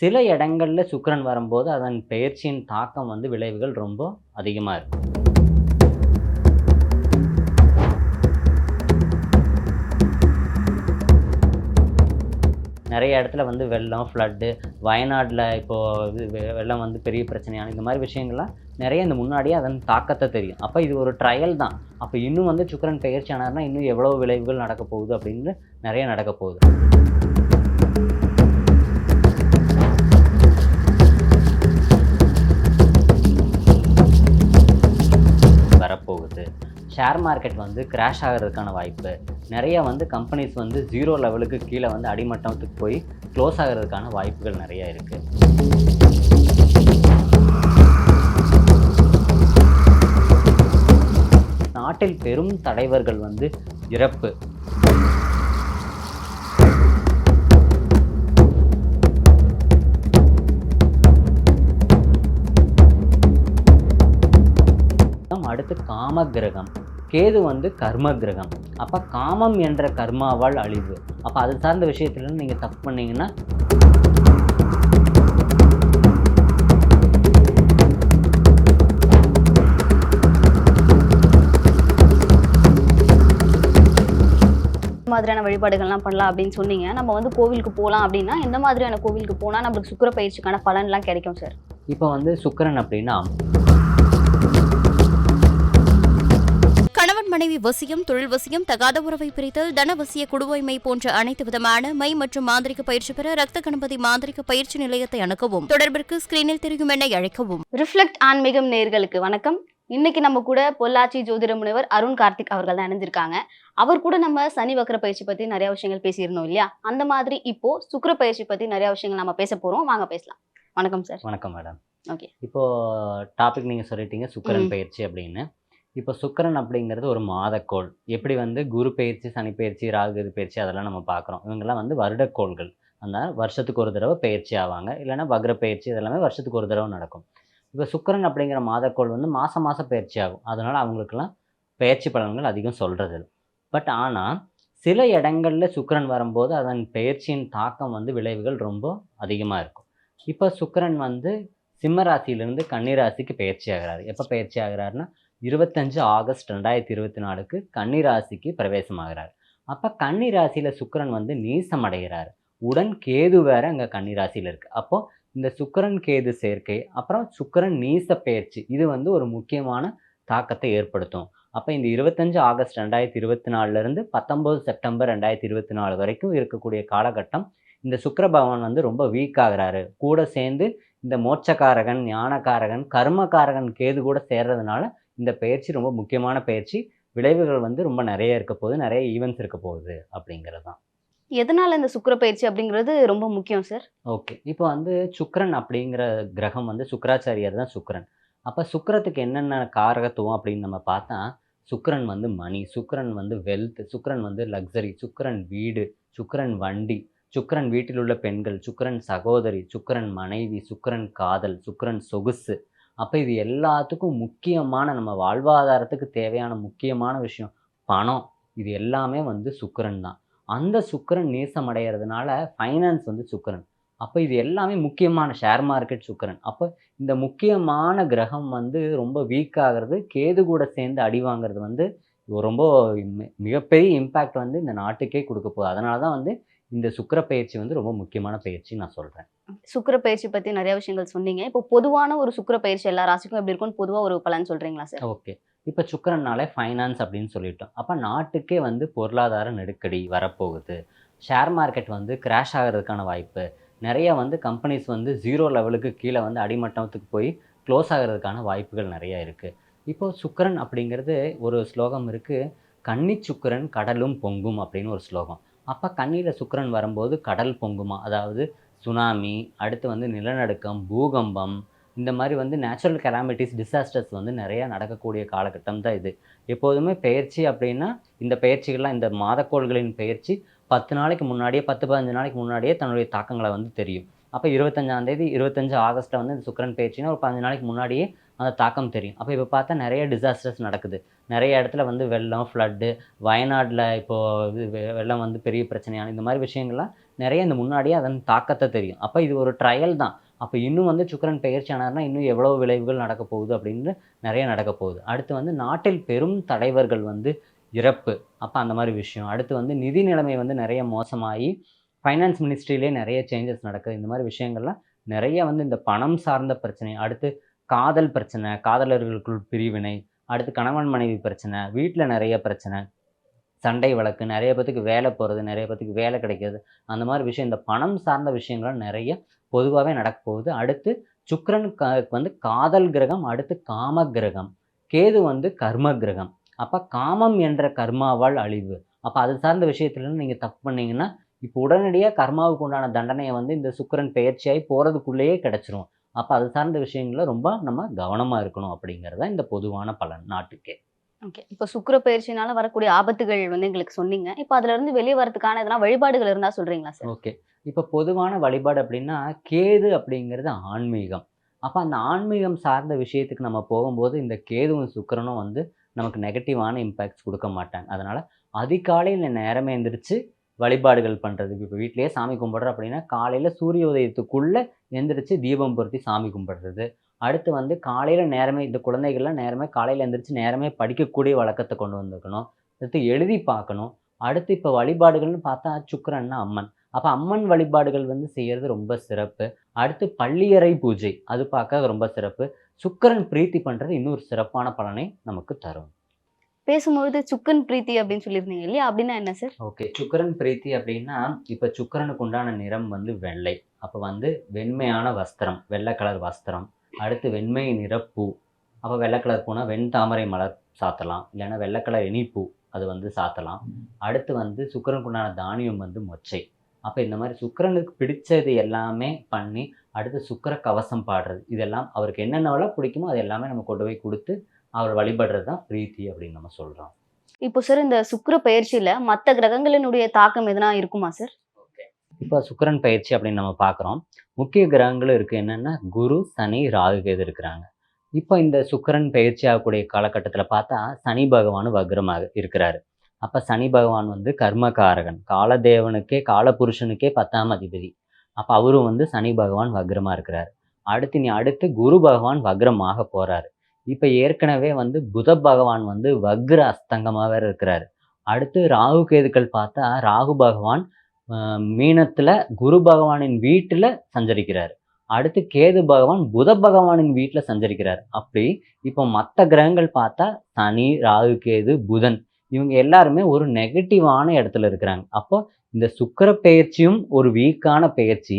சில இடங்களில் சுக்கரன் வரும்போது அதன் பெயர்ச்சியின் தாக்கம் வந்து விளைவுகள் ரொம்ப அதிகமாக இருக்கும் நிறைய இடத்துல வந்து வெள்ளம் ஃப்ளட்டு வயநாட்டில் இப்போது வெள்ளம் வந்து பெரிய பிரச்சனையான இந்த மாதிரி விஷயங்கள்லாம் நிறைய இந்த முன்னாடியே அதன் தாக்கத்தை தெரியும். அப்போ இது ஒரு ட்ரையல் தான். அப்போ இன்னும் வந்து சுக்கரன் பயிற்சி ஆனார்னா இன்னும் எவ்வளோ விளைவுகள் நடக்க போகுது அப்படின்னு நிறைய நடக்க போகுது. ஷேர் மார்க்கெட் வந்து கிராஷ் ஆகிறதுக்கான வாய்ப்பு. நிறைய வந்து கம்பெனிஸ் வந்து ஜீரோ லெவலுக்கு கீழே வந்து அடிமட்டத்துக்கு போய் க்ளோஸ் ஆகிறதுக்கான வாய்ப்புகள் நிறைய இருக்குது நாட்டில் பெரும் தலைவர்கள் வந்து இறப்பு. அடுத்து காம கிரகம் கேது வந்து கர்ம கிரகம் அப்போ காமம் என்ற கர்மாவால் அழிவு. அப்போ அது சார்ந்த விஷயத்துல நீங்கள் தப்பு பண்ணீங்கன்னா மாதிரியான வழிபாடுகள்லாம் பண்ணலாம் அப்படின்னு சொன்னீங்க. நம்ம வந்து கோவிலுக்கு போகலாம் அப்படின்னா எந்த மாதிரியான கோவிலுக்கு போனால் நம்மளுக்கு சுக்கிர பயிற்சிக்கான பலன்லாம் கிடைக்கும் சார்? இப்போ வந்து சுக்கிரன் அப்படின்னா மனைவி வசியம் தொழில் வசியம் தகாத உறவை பிரித்தல் தனவசிய குடுவைமை போன்ற அனைத்து விதமான மை மற்றும் மாந்திரிக பயிற்சி பெற ரத்த கணபதி மாந்திரிக பயிற்சி நிலையத்தை அணுகவும். தொடர்பிற்கு ஸ்கிரீனில் தெரியும் எண்ணை அழைக்கவும். ரிஃப்ளெக்ட் ஆன்மீகம் நேயர்களுக்கு வணக்கம். இன்னைக்கு நம்ம கூட பொள்ளாச்சி ஜோதிட முனைவர் அருண் கார்த்திக் அவர்கள் தான் இணைஞ்சிருக்காங்க. அவர் கூட நம்ம சனி வக்கர பயிற்சி பத்தி நிறைய விஷயங்கள் பேசியிருந்தோம் இல்லையா? அந்த மாதிரி இப்போ சுக்கிர பயிற்சி பத்தி நிறைய விஷயங்கள் நம்ம பேச போறோம். வாங்க பேசலாம். வணக்கம் சார். வணக்கம் மேடம் Okay. இப்போ டாபிக் நீங்கள் சொல்லிட்டீங்க சுக்கிரன். பயிற்சி அப்படின்னு. இப்போ சுக்கரன் அப்படிங்கிறது ஒரு மாதக்கோள். எப்படி வந்து குரு பயிற்சி சனி பயிற்சி ராகு பயிற்சி அதெல்லாம் நம்ம பார்க்குறோம். இவங்கெல்லாம் வந்து வருடக்கோள்கள். அந்த வருஷத்துக்கு ஒரு தடவை பயிற்சி ஆவாங்க. இல்லைன்னா வக்ர பயிற்சி இதெல்லாமே வருஷத்துக்கு ஒரு தடவை நடக்கும். இப்போ சுக்கரன் அப்படிங்கிற மாதக்கோள் வந்து மாதம் மாதம் பயிற்சி ஆகும். அதனால் அவங்களுக்கெல்லாம் பயிற்சி பலன்கள் அதிகம் சொல்கிறது பட் ஆனால் சில இடங்களில் சுக்கிரன் வரும்போது அதன் பயிற்சியின் தாக்கம் வந்து விளைவுகள் ரொம்ப அதிகமாக இருக்கும். இப்போ சுக்கிரன் வந்து சிம்ம ராசியிலிருந்து கன்னிராசிக்கு பயிற்சி ஆகிறாரு. எப்போ பயிற்சி ஆகிறாருன்னா இருபத்தஞ்சு ஆகஸ்ட் ரெண்டாயிரத்தி இருபத்தி நாலுக்கு கன்னி ராசிக்கு பிரவேசம் ஆகிறார் அப்போ கன்னி ராசியில் சுக்கிரன் வந்து நீசம் அடைகிறார். உடன் கேது வேற அங்கே கன்னி ராசியில் இருக்குது அப்போது இந்த சுக்கிரன் கேது சேர்க்கை அப்புறம் சுக்கரன் நீச பயிற்சி இது வந்து ஒரு முக்கியமான தாக்கத்தை ஏற்படுத்தும். அப்போ இந்த இருபத்தஞ்சு ஆகஸ்ட் ரெண்டாயிரத்தி இருபத்தி நாலுலேருந்து பத்தொம்போது செப்டம்பர் ரெண்டாயிரத்தி இருபத்தி நாலு வரைக்கும் இருக்கக்கூடிய காலகட்டம் இந்த சுக்கர பகவான் வந்து ரொம்ப வீக் ஆகிறாரு. கூட சேர்ந்து இந்த மோட்சக்காரகன் ஞானக்காரகன் கர்மக்காரகன் கேது கூட சேர்றதுனால இந்த பயிற்சி ரொம்ப முக்கியமான பயிற்சி. விளைவுகள் வந்து ரொம்ப நிறைய இருக்க போகுது. நிறைய ஈவெண்ட்ஸ் இருக்க போகுது அப்படிங்கிறது தான் எதனால இந்த சுக்கிர பயிற்சி அப்படிங்கிறது ரொம்ப முக்கியம் சார் ஓகே. இப்போ வந்து சுக்கிரன் அப்படிங்கிற கிரகம் வந்து சுக்கராச்சாரியார் தான் சுக்கிரன். அப்போ சுக்கிரத்துக்கு என்னென்ன காரகத்துவம் அப்படின்னு நம்ம பார்த்தா சுக்கிரன் வந்து மணி சுக்கிரன் வந்து வெல்த் சுக்கிரன் வந்து லக்ஸரி சுக்கிரன் வீடு சுக்கிரன் வண்டி சுக்கிரன் வீட்டில் உள்ள பெண்கள் சுக்கிரன் சகோதரி சுக்கிரன் மனைவி சுக்கிரன் காதல் சுக்கிரன் சொகுசு அப்போ இது எல்லாத்துக்கும் முக்கியமான நம்ம வாழ்வாதாரத்துக்கு தேவையான முக்கியமான விஷயம் பணம். இது எல்லாமே வந்து சுக்கரன் தான். அந்த சுக்கரன் நீசம் அடைகிறதுனால ஃபைனான்ஸ் வந்து சுக்கரன். அப்போ இது எல்லாமே முக்கியமான ஷேர் மார்க்கெட் சுக்கிரன். அப்போ இந்த முக்கியமான கிரகம் வந்து ரொம்ப வீக் ஆகிறது கேது கூட சேர்ந்து அடி வாங்கிறது வந்து ரொம்ப மிகப்பெரிய இம்பேக்ட் வந்து இந்த நாட்டுக்கே கொடுக்க போகுது. அதனால தான் வந்து இந்த சுக்கிர பயிற்சி வந்து ரொம்ப முக்கியமான பயிற்சி நான் சொல்கிறேன் சுக்கிர பயிற்சி பத்தி நிறைய விஷயங்கள் சொன்னீங்க. இப்போ பொதுவான ஒரு சுக்கிர பயிற்சி எல்லா ராசிக்கும் எப்படி இருக்கும்னு பொதுவா ஒரு பலன் சொல்றீங்களா சார் ஓகே. இப்போ சுக்கிரன்னாலே ஃபைனான்ஸ் அப்படின்னு சொல்லிட்டோம். அப்போ நாட்டுக்கே வந்து பொருளாதார நெருக்கடி வரப்போகுது. ஷேர் மார்க்கெட் வந்து கிராஷ் ஆகிறதுக்கான வாய்ப்பு. நிறைய வந்து கம்பெனிஸ் வந்து ஜீரோ லெவலுக்கு கீழே வந்து அடிமட்டத்துக்கு போய் க்ளோஸ் ஆகிறதுக்கான வாய்ப்புகள் நிறைய இருக்குது இப்போ சுக்கிரன் அப்படிங்கிறது ஒரு ஸ்லோகம் இருக்குது கன்னி சுக்கிரன் கடலும் பொங்கும் அப்படின்னு ஒரு ஸ்லோகம். அப்போ கண்ணியில் சுக்கரன் வரும்போது கடல் பொங்குமா? அதாவது சுனாமி அடுத்து வந்து நிலநடுக்கம் பூகம்பம் இந்த மாதிரி வந்து நேச்சுரல் கெலாமிட்டிஸ் டிசாஸ்டர்ஸ் வந்து நிறையா நடக்கக்கூடிய காலகட்டம் தான் இது. எப்போதுமே பயிற்சி அப்படின்னா இந்த பயிற்சிகள்லாம் இந்த மாதக்கோள்களின் பயிற்சி பத்து நாளைக்கு முன்னாடியே பத்து பதினஞ்சு நாளைக்கு முன்னாடியே தன்னுடைய தாக்கங்களை வந்து தெரியும். அப்போ இருபத்தஞ்சாந்தேதி இருபத்தஞ்சு ஆகஸ்ட்டில் வந்து இந்த சுக்கரன் பயிற்சின்னா ஒரு பதினஞ்சு நாளைக்கு முன்னாடியே அந்த தாக்கம் தெரியும். அப்போ இப்போ பார்த்தா நிறைய டிசாஸ்டர்ஸ் நடக்குது. நிறைய இடத்துல வந்து வெள்ளம் ஃப்ளட்டு வயநாட்டில் இப்போது வெள்ளம் வந்து பெரிய பிரச்சனையான இந்த மாதிரி விஷயங்கள்லாம் நிறைய இந்த முன்னாடியே அதன் தாக்கத்தை தெரியும். அப்போ இது ஒரு ட்ரையல் தான். அப்போ இன்னும் வந்து சுக்கரன் பயிற்சி ஆனார்னா இன்னும் எவ்வளோ விளைவுகள் நடக்க போகுது அப்படின்னு நிறைய நடக்க போகுது. அடுத்து வந்து நாட்டில் பெரும் தலைவர்கள் வந்து இறப்பு. அப்போ அந்த மாதிரி விஷயம். அடுத்து வந்து நிதி நிலைமை வந்து நிறைய மோசமாகி ஃபைனான்ஸ் மினிஸ்ட்ரியிலே நிறைய சேஞ்சஸ் நடக்குது. இந்த மாதிரி விஷயங்கள்லாம் நிறைய வந்து இந்த பணம் சார்ந்த பிரச்சனை. அடுத்து காதல் பிரச்சனை காதலர்களுக்குள் பிரிவினை அடுத்து கணவன் மனைவி பிரச்சனை வீட்டில் நிறைய பிரச்சனை சண்டை வழக்கு நிறைய பேத்துக்கு வேலை போகிறது நிறைய பேத்துக்கு வேலை கிடைக்கிறது. அந்த மாதிரி விஷயம் இந்த பணம் சார்ந்த விஷயங்கள் நிறைய பொதுவாகவே நடக்க போகுது. அடுத்து சுக்கிரன் வந்து காதல் கிரகம் அடுத்து காம கிரகம். கேது வந்து கர்ம கிரகம். அப்போ காமம் என்ற கர்மாவால் அழிவு. அப்போ அது சார்ந்த விஷயத்துலன்னு நீங்கள் தப்பு பண்ணீங்கன்னா இப்போ உடனடியாக கர்மாவுக்கு உண்டான தண்டனையை வந்து இந்த சுக்கரன் பெயர்ச்சியாகி போகிறதுக்குள்ளேயே கிடச்சிரும். அப்போ அது சார்ந்த விஷயங்கள ரொம்ப நம்ம கவனமாக இருக்கணும் அப்படிங்கிறது தான் இந்த பொதுவான பலன் நாட்டுக்கே. ஓகே. இப்போ சுக்கிர பயிற்சினால வரக்கூடிய ஆபத்துகள் வந்து எங்களுக்கு சொன்னீங்க. இப்போ அதுல இருந்து வெளியே வரதுக்கான எதனா வழிபாடுகள் இருந்தா சொல்றீங்களா சார்? ஓகே. இப்போ பொதுவான வழிபாடு அப்படின்னா கேது அப்படிங்கிறது ஆன்மீகம். அப்போ அந்த ஆன்மீகம் சார்ந்த விஷயத்துக்கு நம்ம போகும்போது இந்த கேதுவும் சுக்கிரனும் வந்து நமக்கு நெகட்டிவான இம்பேக்ட்ஸ் கொடுக்க மாட்டாங்க. அதனால் அதிகாலையில் நேரமே எந்திரிச்சு வழிபாடுகள் பண்ணுறது இப்போ வீட்டிலேயே சாமி கும்பிட்றோம் அப்படின்னா காலையில் சூரிய உதயத்துக்குள்ளே எந்திரிச்சு தீபம் பொருத்தி சாமி கும்பிடுறது. அடுத்து வந்து காலையில் நேரமே இந்த குழந்தைகள்லாம் நேரமே காலையில் எந்திரிச்சு நேரமே படிக்கக்கூடிய வழக்கத்தை கொண்டு வந்துக்கணும் அடுத்து எழுதி பார்க்கணும். அடுத்து இப்போ வழிபாடுகள்னு பார்த்தா சுக்கரன்னா அம்மன். அப்போ அம்மன் வழிபாடுகள் வந்து செய்கிறது ரொம்ப சிறப்பு. அடுத்து பள்ளியறை பூஜை அது பார்க்க ரொம்ப சிறப்பு. சுக்கிரன் பிரீத்தி பண்ணுறது இன்னொரு சிறப்பான பலனை நமக்கு தரும். பேசும்பொழுது சுக்கன் பிரீத்தி அப்படின்னு சொல்லியிருந்தீங்க இல்லையா? அப்படின்னா என்ன சார்? ஓகே. சுக்கரன் பிரீத்தி அப்படின்னா இப்போ சுக்கிரனுக்கு உண்டான நிறம் வந்து வெள்ளை. அப்போ வந்து வெண்மையான வஸ்திரம் வெள்ளை கலர் வஸ்திரம். அடுத்து வெண்மை நிறப்பூ. அப்போ வெள்ளை கலர் பூனா வெண் தாமரை மலர் சாத்தலாம். இல்லைன்னா வெள்ளை கலர் இனிப்பூ அது வந்து சாத்தலாம். அடுத்து வந்து சுக்கரனுக்கு உண்டான தானியம் வந்து மொச்சை. அப்போ இந்த மாதிரி சுக்கிரனுக்கு பிடிச்சது எல்லாமே பண்ணி அடுத்து சுக்கிர கவசம் பாடுறது. இதெல்லாம் அவருக்கு என்னென்னவெல்லாம் பிடிக்குமோ அது எல்லாமே நம்ம கொண்டு போய் கொடுத்து அவர் வழிபடுறது தான் பிரீத்தி அப்படின்னு நம்ம சொல்கிறோம் இப்போ சார் இந்த சுக்கிர பயிற்சியில மத்த கிரகங்களினுடைய தாக்கம் எதனா இருக்குமா சார் இப்போ சுக்கிரன் பயிற்சி அப்படின்னு நம்ம பார்க்குறோம். முக்கிய கிரகங்களும் இருக்குது என்னென்னா குரு சனி ராகு கேது இருக்கிறாங்க. இப்போ இந்த சுக்கிரன் பயிற்சி ஆகக்கூடிய காலகட்டத்தில் பார்த்தா சனி பகவான் வக்ரமாக இருக்கிறாரு. அப்போ சனி பகவான் வந்து கர்மகாரகன் காலதேவனுக்கே காலபுருஷனுக்கே பத்தாம் அதிபதி. அப்போ அவரும் வந்து சனி பகவான் வக்ரமாக இருக்கிறார். அடுத்து நீ அடுத்து குரு பகவான் வக்ரமாக போகிறாரு இப்போ ஏற்கனவே வந்து புத பகவான் வந்து வக்ர அஸ்தங்கமாக வேற இருக்கிறாரு. அடுத்து ராகு கேதுக்கள் பார்த்தா ராகு பகவான் மீனத்தில் குரு பகவானின் வீட்டில் சஞ்சரிக்கிறார். அடுத்து கேது பகவான் புத பகவானின் வீட்டில் சஞ்சரிக்கிறார். அப்படி இப்போ மற்ற கிரகங்கள் பார்த்தா சனி ராகு கேது புதன் இவங்க எல்லாருமே ஒரு நெகட்டிவான இடத்துல இருக்கிறாங்க. அப்போ இந்த சுக்கிர பெயர்ச்சியும் ஒரு வீக்கான பெயர்ச்சி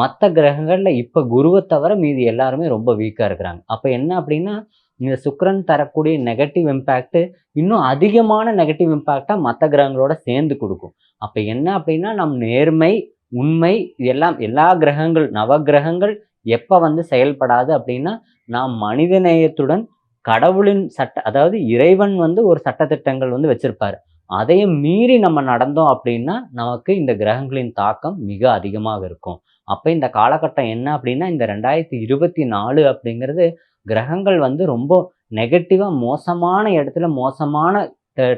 மற்ற கிரகங்களில் இப்போ குருவை தவிர மீதி எல்லாருமே ரொம்ப வீக்காக இருக்கிறாங்க. அப்போ என்ன அப்படின்னா இந்த சுக்கரன் தரக்கூடிய நெகட்டிவ் இம்பேக்ட் இன்னும் அதிகமான நெகட்டிவ் இம்பேக்டாக மற்ற கிரகங்களோட சேர்ந்து கொடுக்கும். அப்போ என்ன அப்படின்னா நம் நேர்மை உண்மை எல்லாம் எல்லா கிரகங்கள் நவ கிரகங்கள் எப்போ வந்து செயல்படாது அப்படின்னா நாம் மனிதநேயத்துடன் கடவுளின் சட்ட அதாவது இறைவன் வந்து ஒரு சட்டத்திட்டங்கள் வந்து வச்சிருப்பாரு. அதையும் மீறி நம்ம நடந்தோம் அப்படின்னா நமக்கு இந்த கிரகங்களின் தாக்கம் மிக அதிகமாக இருக்கும். அப்போ இந்த காலகட்டம் என்ன அப்படின்னா இந்த ரெண்டாயிரத்தி இருபத்தி நாலு அப்படிங்கிறது கிரகங்கள் வந்து ரொம்ப நெகட்டிவாக மோசமான இடத்துல மோசமான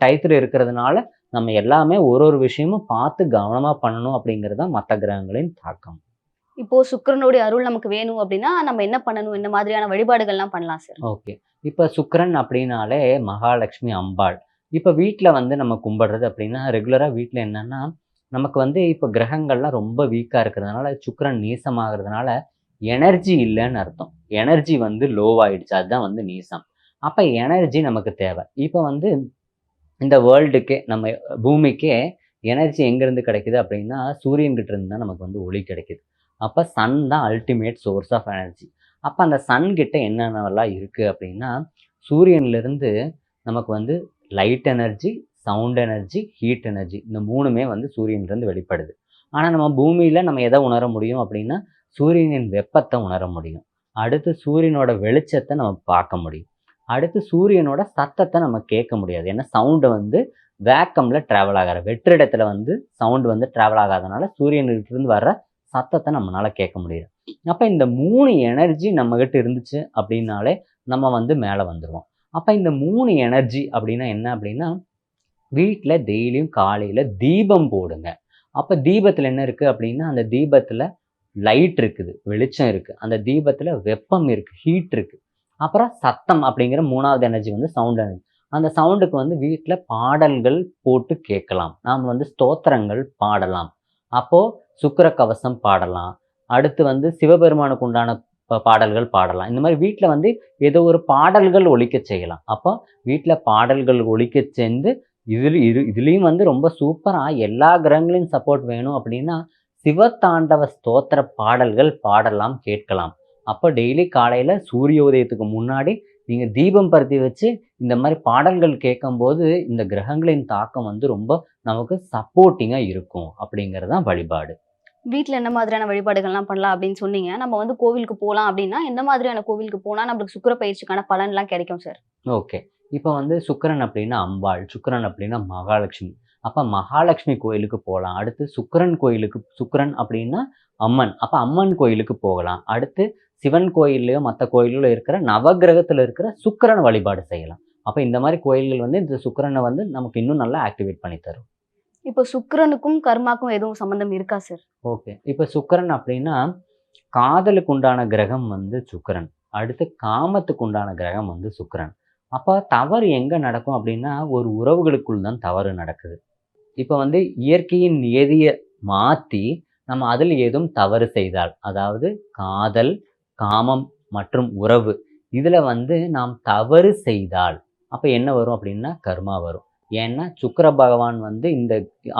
டயத்தில் இருக்கிறதுனால நம்ம எல்லாமே ஒரு ஒரு விஷயமும் பார்த்து கவனமாக பண்ணணும் அப்படிங்கிறது தான் மற்ற கிரகங்களின் தாக்கம். இப்போ சுக்கிரனுடைய அருள் நமக்கு வேணும் அப்படின்னா நம்ம என்ன பண்ணணும்? என்ன மாதிரியான வழிபாடுகள்லாம் பண்ணலாம் சார் ஓகே. இப்போ சுக்கிரன் அப்படின்னாலே மகாலட்சுமி அம்பாள். இப்போ வீட்டில் வந்து நம்ம கும்பிடுறது அப்படின்னா ரெகுலராக வீட்டில் என்னன்னா நமக்கு வந்து இப்போ கிரகங்கள்லாம் ரொம்ப வீக்காக இருக்கிறதுனால சுக்கிரன் நீசமாகிறதுனால எனர்ஜி இல்லைன்னு அர்த்தம். எனர்ஜி வந்து லோவாயிடுச்சு அதுதான் வந்து நீசம். அப்போ எனர்ஜி நமக்கு தேவை. இப்போ வந்து இந்த வேர்ல்டுக்கே நம்ம பூமிக்கே எனர்ஜி எங்கேருந்து கிடைக்குது அப்படின்னா சூரியன்கிட்ட இருந்து தான் நமக்கு வந்து ஒளி கிடைக்குது. அப்போ சன் தான் அல்டிமேட் சோர்ஸ் ஆஃப் எனர்ஜி அப்போ அந்த சன் கிட்ட என்னென்னலாம் இருக்குது அப்படின்னா சூரியன்லேருந்து நமக்கு வந்து light energy sound energy heat energy இந்த மூணுமே வந்து சூரியன்லேருந்து வெளிப்படுது. ஆனால் நம்ம பூமியில் நம்ம எதை உணர முடியும் அப்படின்னா சூரியனின் வெப்பத்தை உணர முடியும். அடுத்து சூரியனோட வெளிச்சத்தை நம்ம பார்க்க முடியும். அடுத்து சூரியனோட சத்தத்தை நம்ம கேட்க முடியாது. ஏன்னா சவுண்டு வந்து வேக்கமில் ட்ராவல் ஆகாது. வெற்றிடத்துல வந்து சவுண்டு வந்து ட்ராவல் ஆகாதனால சூரியன்கிட்ட வர்ற சத்தத்தை நம்மளால கேட்க முடியாது அப்போ இந்த மூணு எனர்ஜி நம்மக்கிட்ட இருந்துச்சு அப்படின்னாலே நம்ம வந்து மேலே வந்துடுவோம் அப்போ இந்த மூணு எனர்ஜி அப்படின்னா என்ன அப்படின்னா வீட்டில் டெய்லியும் காலையில் தீபம் போடுங்க. அப்போ தீபத்தில் என்ன இருக்குது அப்படின்னா அந்த தீபத்தில் லைட் இருக்குது வெளிச்சம் இருக்குது அந்த தீபத்தில் வெப்பம் இருக்குது ஹீட் இருக்குது அப்புறம் சத்தம் அப்படிங்கிற மூணாவது எனர்ஜி வந்து சவுண்ட் எனர்ஜி அந்த சவுண்டுக்கு வந்து வீட்டில் பாடல்கள் போட்டு கேட்கலாம். நாம் வந்து ஸ்தோத்திரங்கள் பாடலாம். அப்போது சுக்கர கவசம் பாடலாம். அடுத்து வந்து சிவபெருமானுக்கு உண்டான ப- பாடல்கள் பாடலாம். இந்த மாதிரி வீட்டில் வந்து ஏதோ ஒரு பாடல்கள் ஒழிக்க செய்யலாம். அப்போ வீட்டில் பாடல்கள் ஒழிக்க சேர்ந்து இதில் இரு இதுலேயும் வந்து ரொம்ப சூப்பராக எல்லா கிரகங்களையும் சப்போர்ட் வேணும் அப்படின்னா சிவதாண்டவ ஸ்தோத்திர பாடல்கள் பாடலாம் கேட்கலாம். அப்போ டெய்லி காலையில் சூரிய உதயத்துக்கு முன்னாடி நீங்கள் தீபம் பருத்தி வச்சு இந்த மாதிரி பாடல்கள் கேட்கும்போது இந்த கிரகங்களின் தாக்கம் வந்து ரொம்ப நமக்கு சப்போர்ட்டிங்காக இருக்கும் அப்படிங்கிறது தான் வழிபாடு. வீட்ல என்ன மாதிரியான வழிபாடுகள்லாம் பண்ணலாம் அப்படின்னு சொன்னீங்க. நம்ம வந்து கோவிலுக்கு போகலாம் அப்படின்னா எந்த மாதிரியான கோவிலுக்கு போனா நம்மளுக்கு சுக்கிர பயிற்சிக்கான பலன்லாம் கிடைக்கும் சார் ஓகே இப்போ வந்து சுக்கிரன் அப்படின்னா அம்பாள் சுக்கிரன் அப்படின்னா மகாலட்சுமி. அப்போ மகாலட்சுமி கோயிலுக்கு போகலாம் அடுத்து சுக்கிரன் கோயிலுக்கு சுக்கிரன் அப்படின்னா அம்மன். அப்போ அம்மன் கோயிலுக்கு போகலாம். அடுத்து சிவன் கோயில்லையோ மற்ற கோயிலிலோ இருக்கிற நவகிரகத்தில் இருக்கிற சுக்கிரன் வழிபாடு செய்யலாம். அப்போ இந்த மாதிரி கோயில்கள் வந்து இந்த சுக்கிரனை வந்து நமக்கு இன்னும் நல்லா ஆக்டிவேட் பண்ணி தரும். இப்போ சுக்கிரனுக்கும் கர்மாக்கும் எதுவும் சம்பந்தம் இருக்கா சார் ஓகே. இப்போ சுக்கிரன் அப்படின்னா காதலுக்கு உண்டான கிரகம் வந்து சுக்கிரன். அடுத்து காமத்துக்கு உண்டான கிரகம் வந்து சுக்கிரன். அப்போ தவறு எங்கே நடக்கும் அப்படின்னா ஒரு உறவுகளுக்குள் தான் தவறு நடக்குது. இப்போ வந்து இயற்கையின் நியதியை மாற்றி நம்ம அதில் ஏதும் தவறு செய்தால் அதாவது காதல் காமம் மற்றும் உறவு இதில் வந்து நாம் தவறு செய்தால் அப்போ என்ன வரும் அப்படின்னா கர்மா வரும். ஏன்னா சுக்கர பகவான் வந்து இந்த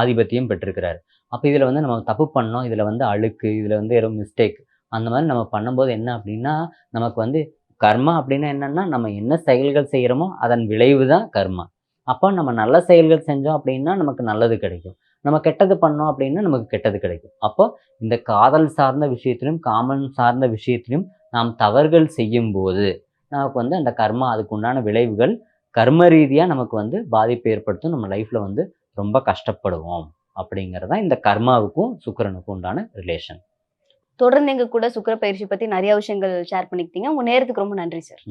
ஆதிபத்தியம் பெற்றிருக்கிறார். அப்போ இதில் வந்து நம்ம தப்பு பண்ணோம் இதில் வந்து அழுக்கு இதில் வந்து ஏதோ மிஸ்டேக் அந்த மாதிரி நம்ம பண்ணும்போது என்ன அப்படின்னா நமக்கு வந்து கர்மா அப்படின்னா என்னென்னா நம்ம என்ன செயல்கள் செய்கிறோமோ அதன் விளைவு தான் கர்மா. அப்போ நம்ம நல்ல செயல்கள் செஞ்சோம் அப்படின்னா நமக்கு நல்லது கிடைக்கும். நம்ம கெட்டது பண்ணோம் அப்படின்னா நமக்கு கெட்டது கிடைக்கும். அப்போ இந்த காதல் சார்ந்த விஷயத்திலும் காமன் சார்ந்த விஷயத்திலும் நாம் தவறுகள் செய்யும்போது நமக்கு வந்து அந்த கர்மா அதுக்கு உண்டான விளைவுகள் கர்ம ரீதியாக நமக்கு வந்து பாதிப்பு ஏற்படுத்தும். நம்ம லைஃப்பில் வந்து ரொம்ப கஷ்டப்படுவோம் அப்படிங்கிறது தான் இந்த கர்மாவுக்கும் சுக்கிரனுக்கும் உண்டான ரிலேஷன் தொடர்ந்து எங்க கூட சுக்கிர பயிற்சி பத்தி நிறைய விஷயங்கள் ஷேர் பண்ணிக்கிட்டீங்க. உங்க நேரத்துக்கு ரொம்ப நன்றி சார்